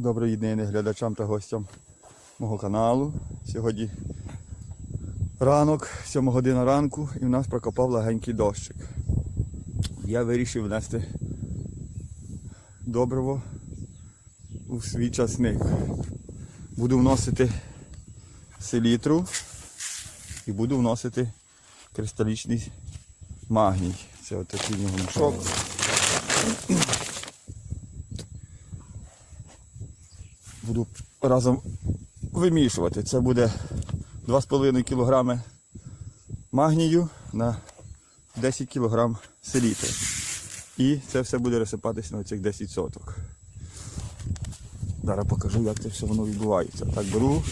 Доброї дні глядачам та гостям мого каналу. Сьогодні ранок, 7 година ранку, і в нас прокопав легенький дощик. Я вирішив внести добриво у свій часник. Буду вносити селітру і буду вносити кристалічний магній. Це отакий нього мішок. Буду разом вимішувати. Це буде 2,5 кг магнію на 10 кг селітри. І це все буде розсипатись на цих 10 соток. Зараз покажу, як це все воно відбувається. Так, беру,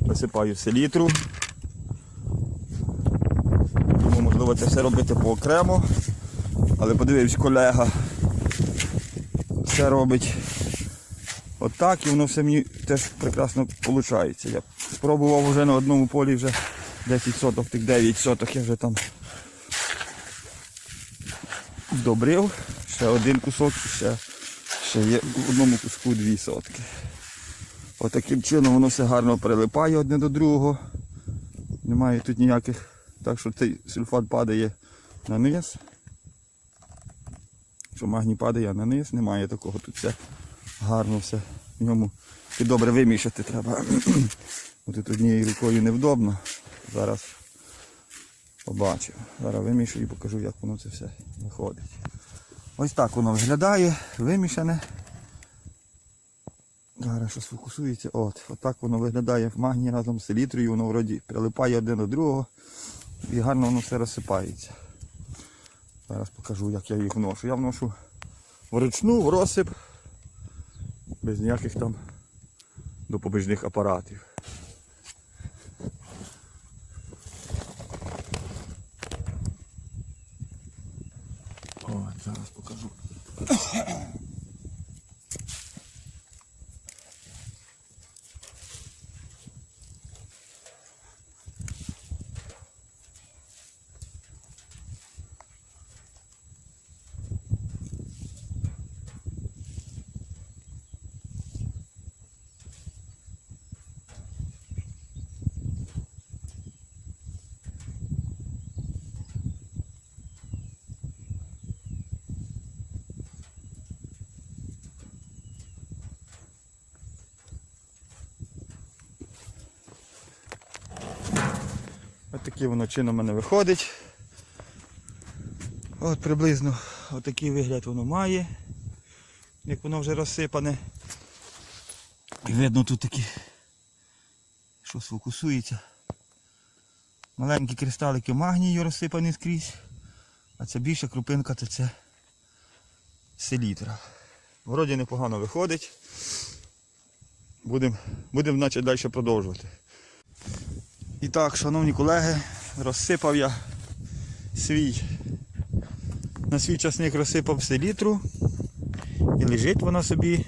висипаю селітру. Тому можливо це все робити поокремо. Але подивився, колега все робить Отак і воно все мені теж прекрасно виходить. Я спробував вже на одному полі вже 10 соток, тих 9 соток я вже там вдобрив. Ще один кусок, ще, ще є в одному куску 2 сотки. Отаким чином воно все гарно прилипає одне до другого. Немає тут ніяких. Так що цей сульфат падає на низ. Що магній падає на низ, немає такого. Тут все гарно все в ньому і добре вимішати треба. Бо Тут однією рукою невдобно. Зараз побачив. Зараз вимішую і покажу, як воно це все виходить. Ось так воно виглядає, вимішане. Зараз що сфокусується. От, отак воно виглядає в магні разом з селітрою, воно вроді прилипає один до другого і гарно воно все розсипається. Зараз покажу, як я їх вношу. Я вношу вручну, в розсип без ніяких там допоміжних апаратів. О, зараз покажу. Ось такий воно чином у мене виходить. От приблизно отакий вигляд воно має. Як воно вже розсипане. І видно тут такі, що сфокусується. Маленькі кристалики магнію розсипані скрізь. А це більша крупинка, то це селітра. Вроді непогано виходить. Будемо будем, наче далі продовжувати. І так, шановні колеги, розсипав я свій на свій часник розсипав селітру і лежить вона собі,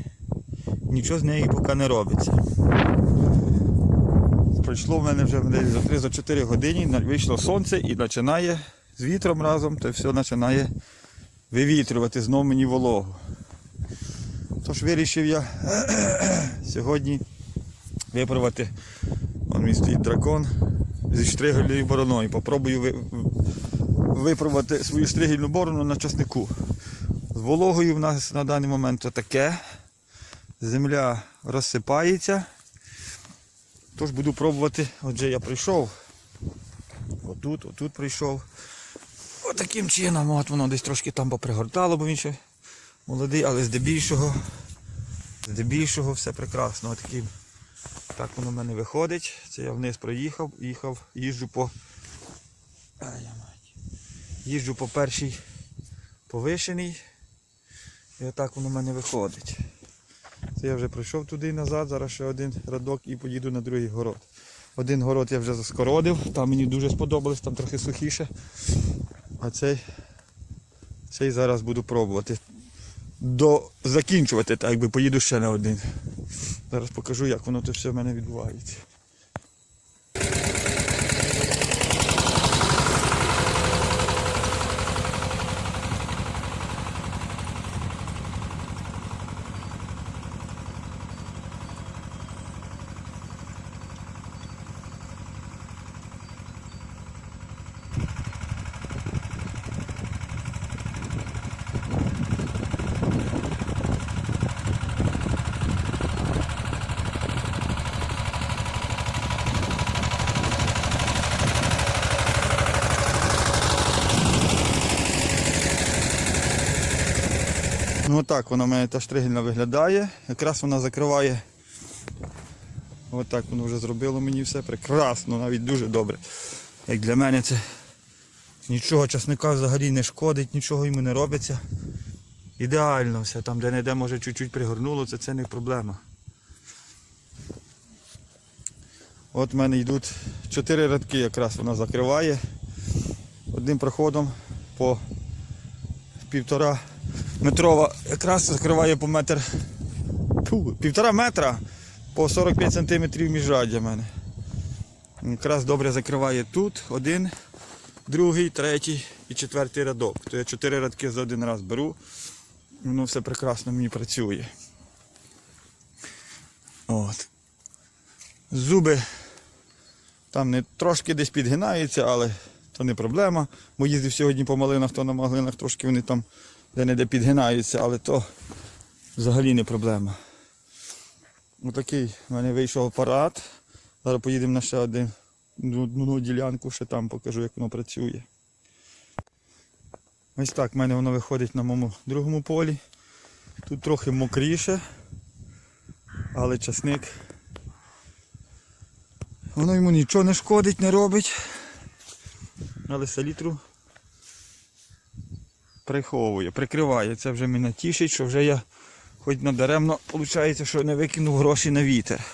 нічого з неї поки не робиться. Пройшло в мене вже за 3-4 години, вийшло сонце і починає з вітром разом, то все починає вивітрювати знову мені вологу. Тож вирішив я сьогодні випробувати Вон мій стоїть дракон зі штригельною бороною. Попробую ви, випробувати свою штригельну борону на часнику. З вологою в нас на даний момент таке. Земля розсипається. Тож буду пробувати. Отже, я прийшов. Отут, отут прийшов. Отаким чином, от воно десь трошки там попригортало, бо він ще молодий, але здебільшого, здебільшого все прекрасно. Отаким так воно в мене виходить. Це я вниз проїхав, їхав, їжджу по. Їжджу по першій повишеній. І отак воно в мене виходить. Це я вже пройшов туди і назад, зараз ще один радок і поїду на другий город. Один город я вже заскородив, там мені дуже сподобалось, там трохи сухіше. А цей, цей зараз буду пробувати. До закінчувати, так якби поїду ще на один. Зараз покажу, як воно це все в мене відбувається. Отак вона в мене та штригельна виглядає. Якраз вона закриває. Отак воно вже зробило мені все прекрасно, навіть дуже добре. Як для мене це нічого часника взагалі не шкодить, нічого йому не робиться. Ідеально все, там де не де може чуть-чуть пригорнуло, це, це не проблема. От в мене йдуть чотири рядки, якраз вона закриває. Одним проходом по півтора метрова, якраз закриває по метр. Фу, півтора метра по 45 сантиметрів міжраддя в мене. Якраз добре закриває тут один, другий, третій і четвертий рядок. То я чотири рядки за один раз беру. Воно все прекрасно мені працює. От. Зуби там не трошки десь підгинаються, але то не проблема. Бо їздив сьогодні по малинах, то на маглинах трошки вони там де-не-де підгинаються, але то взагалі не проблема. Отакий в мене вийшов апарат. Зараз поїдемо на ще один, ну, одну ділянку, ще там покажу, як воно працює. Ось так в мене воно виходить на моєму другому полі. Тут трохи мокріше, але часник. Воно йому нічого не шкодить, не робить. Але селітру приховує, прикриває. Це вже мене тішить, що вже я хоч надаремно, виходить, що не викинув гроші на вітер.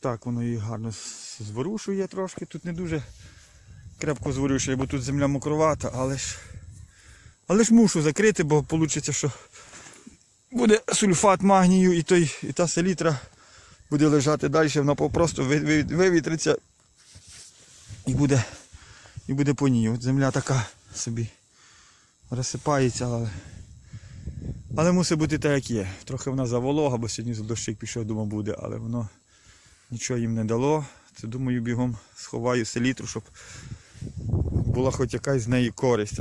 Так воно її гарно зворушує трошки. Тут не дуже крепко зворушує, бо тут земля мокровата, але ж але ж мушу закрити, бо вийде, що буде сульфат магнію і, той, і та селітра буде лежати далі, вона просто ви- ви- вивітриться і буде, і буде по ній. От земля така собі розсипається, але, але мусить бути так, як є. Трохи вона заволога, бо сьогодні за дощик пішов, думав, буде, але воно нічого їм не дало. Це думаю, бігом сховаю селітру, щоб була хоч якась з неї користь,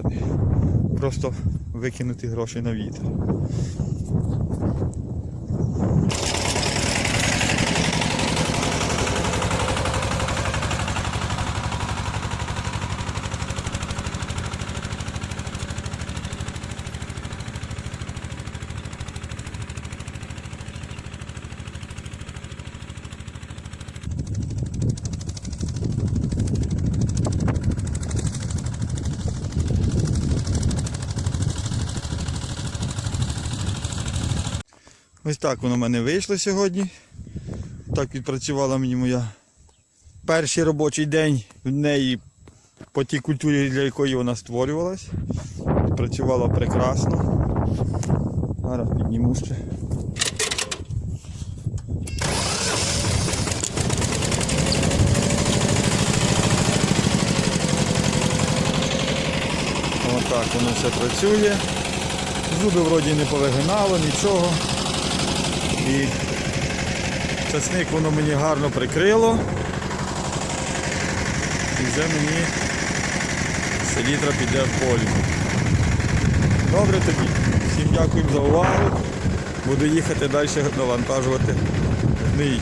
просто викинути гроші на вітер. Ось так воно в мене вийшло сьогодні. Так відпрацювала мені моя перший робочий день в неї по тій культурі, для якої вона створювалась. Працювала прекрасно. Зараз підніму ще. Отак воно все працює. Зуби вроді не повигинало, нічого. І часник воно мені гарно прикрило. І вже мені селітра піде в полі. Добре тобі. Всім дякую за увагу. Буду їхати далі навантажувати гний.